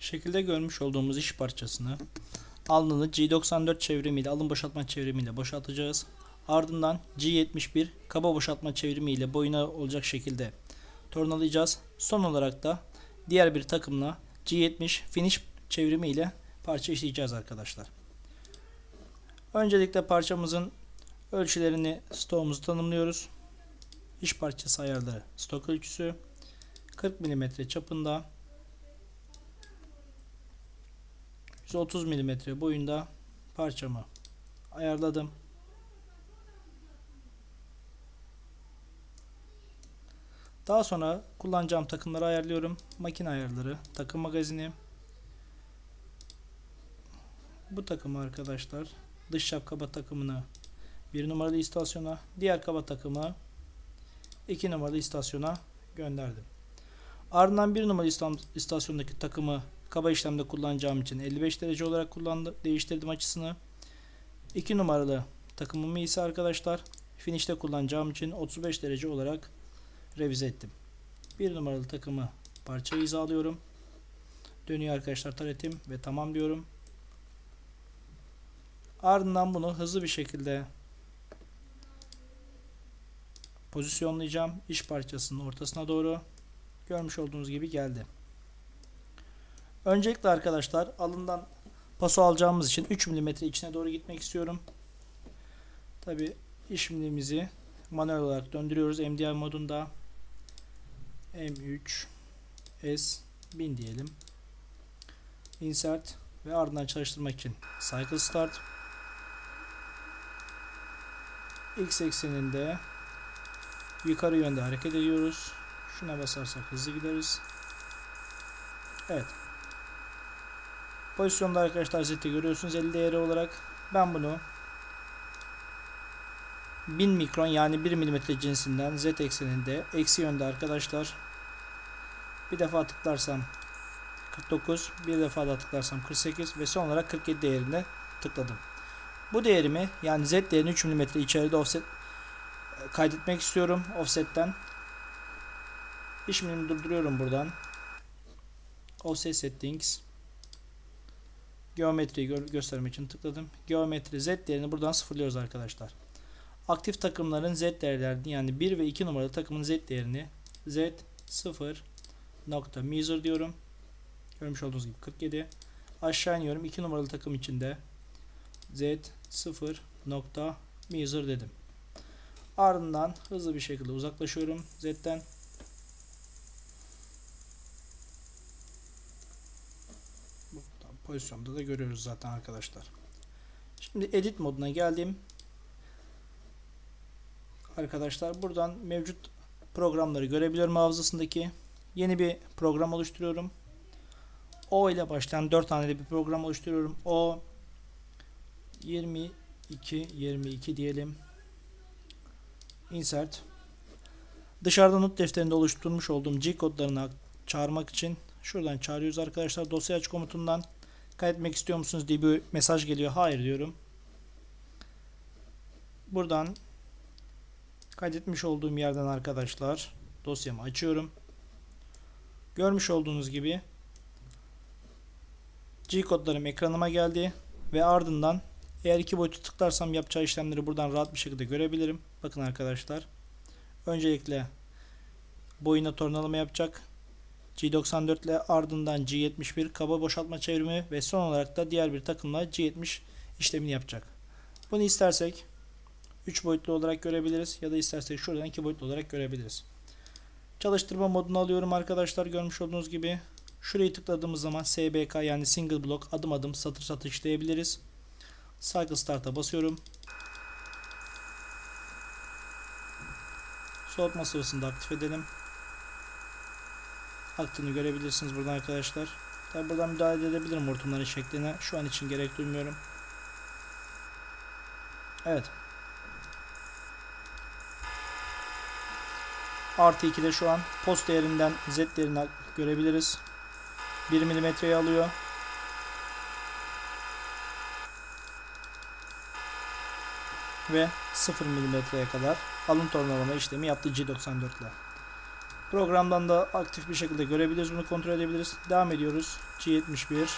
Şekilde görmüş olduğumuz iş parçasını alnını G94 çevrimiyle alın boşaltma çevrimiyle boşaltacağız. Ardından G71 kaba boşaltma çevrimiyle boyuna olacak şekilde tornalayacağız. Son olarak da diğer bir takımla G70 finish çevrimiyle parça işleyeceğiz arkadaşlar. Öncelikle parçamızın ölçülerini stoğumuzu tanımlıyoruz. İş parçası ayarları stok ölçüsü 40 mm çapında 130 mm boyunda parçamı ayarladım. Daha sonra kullanacağım takımları ayarlıyorum. Makine ayarları, takım magazini. Bu takımı arkadaşlar dış çap kaba takımını bir numaralı istasyona, diğer kaba takımı 2 numaralı istasyona gönderdim. Ardından bir numaralı istasyondaki takımı kaba işlemde kullanacağım için 55 derece olarak kullandım, değiştirdim açısını. 2 numaralı takımımı ise arkadaşlar finish'te kullanacağım için 35 derece olarak revize ettim. 1 numaralı takımı parçayı hizalıyorum. Dönüyor arkadaşlar taretim ve tamam diyorum. Ardından bunu hızlı bir şekilde pozisyonlayacağım. İş parçasının ortasına doğru. Görmüş olduğunuz gibi geldi. Öncelikle arkadaşlar alından paso alacağımız için 3 mm içine doğru gitmek istiyorum. Tabi işlemimizi manuel olarak döndürüyoruz MDI modunda. M3 S 1000 diyelim. Insert ve ardından çalıştırmak için Cycle Start. X ekseninde yukarı yönde hareket ediyoruz. Şuna basarsak hızlı gideriz. Evet. Pozisyonda arkadaşlar zeti görüyorsunuz 50 değeri olarak. Ben bunu 1000 mikron yani 1 mm cinsinden z ekseninde eksi yönde arkadaşlar. Bir defa tıklarsam 49, bir defa da tıklarsam 48 ve son olarak 47 değerine tıkladım. Bu değerimi yani z değerini 3 mm içeride offset kaydetmek istiyorum offsetten. İşlemimi durduruyorum buradan. Offset settings geometriyi gö göstermek için tıkladım. Geometri z değerini buradan sıfırlıyoruz arkadaşlar. Aktif takımların z değerlerini yani 1 ve 2 numaralı takımın z değerini z 0 nokta measure diyorum. Görmüş olduğunuz gibi 47. Aşağı iniyorum. 2 numaralı takım içinde z 0 nokta measure dedim. Ardından hızlı bir şekilde uzaklaşıyorum z'den. Bu pozisyonda da görüyoruz zaten arkadaşlar. Şimdi edit moduna geldim. Arkadaşlar buradan mevcut programları görebiliyorum hafızasındaki. Yeni bir program oluşturuyorum. O ile başlayan 4 tane bir program oluşturuyorum. O 22 22 diyelim. Insert. Dışarıda not defterinde oluşturmuş olduğum G kodlarını çağırmak için şuradan çağırıyoruz arkadaşlar. Dosya aç komutundan kaydetmek istiyor musunuz diye bir mesaj geliyor. Hayır diyorum. Buradan kaydetmiş olduğum yerden arkadaşlar dosyamı açıyorum. Görmüş olduğunuz gibi G kodlarım ekranıma geldi ve ardından eğer iki boyutu tıklarsam yapacağı işlemleri buradan rahat bir şekilde görebilirim. Bakın arkadaşlar. Öncelikle boyuna tornalama yapacak. G94 ile ardından G71 kaba boşaltma çevrimi ve son olarak da diğer bir takımla G70 işlemini yapacak. Bunu istersek 3 boyutlu olarak görebiliriz ya da istersek şuradan 2 boyutlu olarak görebiliriz. Çalıştırma modunu alıyorum arkadaşlar görmüş olduğunuz gibi. Şurayı tıkladığımız zaman SBK yani single block adım adım satır satır işleyebiliriz. Cycle Start'a basıyorum. Soğutma sıvısını da aktif edelim. Aktığını görebilirsiniz buradan arkadaşlar. Tabi buradan müdahale edebilirim hortumların şekline. Şu an için gerek duymuyorum. Evet. Artı 2'de şu an post değerinden Z değerini görebiliriz. 1 milimetreyi alıyor. Ve 0 milimetreye kadar alın tornalama işlemi yaptı G94 ile. Programdan da aktif bir şekilde görebiliriz. Bunu kontrol edebiliriz. Devam ediyoruz. G71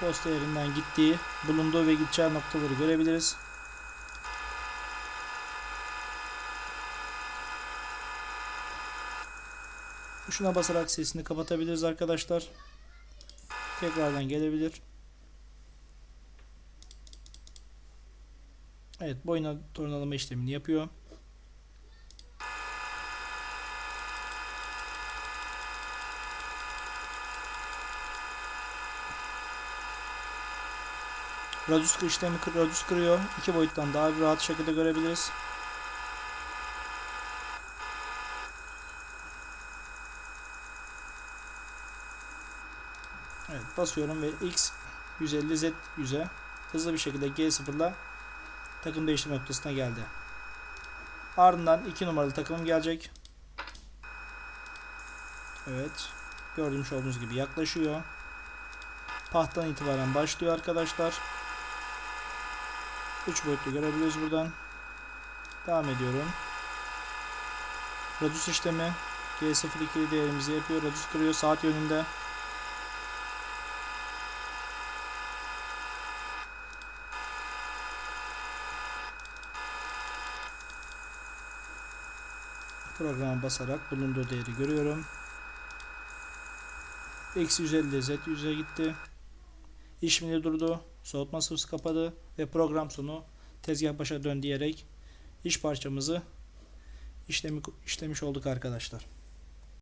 posta yerinden gittiği, bulunduğu ve gideceği noktaları görebiliriz. Şuna basarak sesini kapatabiliriz arkadaşlar. Tekrardan gelebilir. Evet boyuna tornalama işlemini yapıyor. Radius işlemi radius kırıyor. İki boyuttan daha bir rahat şekilde görebiliriz. Evet basıyorum ve X 150 Z 100'e hızlı bir şekilde G0'la takım değiştirme noktasına geldi. Ardından 2 numaralı takımım gelecek. Evet. Gördüğünüz olduğunuz gibi yaklaşıyor. Pahtan itibaren başlıyor arkadaşlar. 3 boyutlu görebiliyoruz buradan. Devam ediyorum. Radius işlemi G02 değerimizi yapıyor. Radius kırıyor saat yönünde. Programa basarak bulunduğu değeri görüyorum. Eksi 150 Z 100'e gitti. İşmini durdu. Soğutma sıvısı kapadı ve program sonu tezgah başa dön diyerek iş parçamızı işlemi, işlemiş olduk arkadaşlar.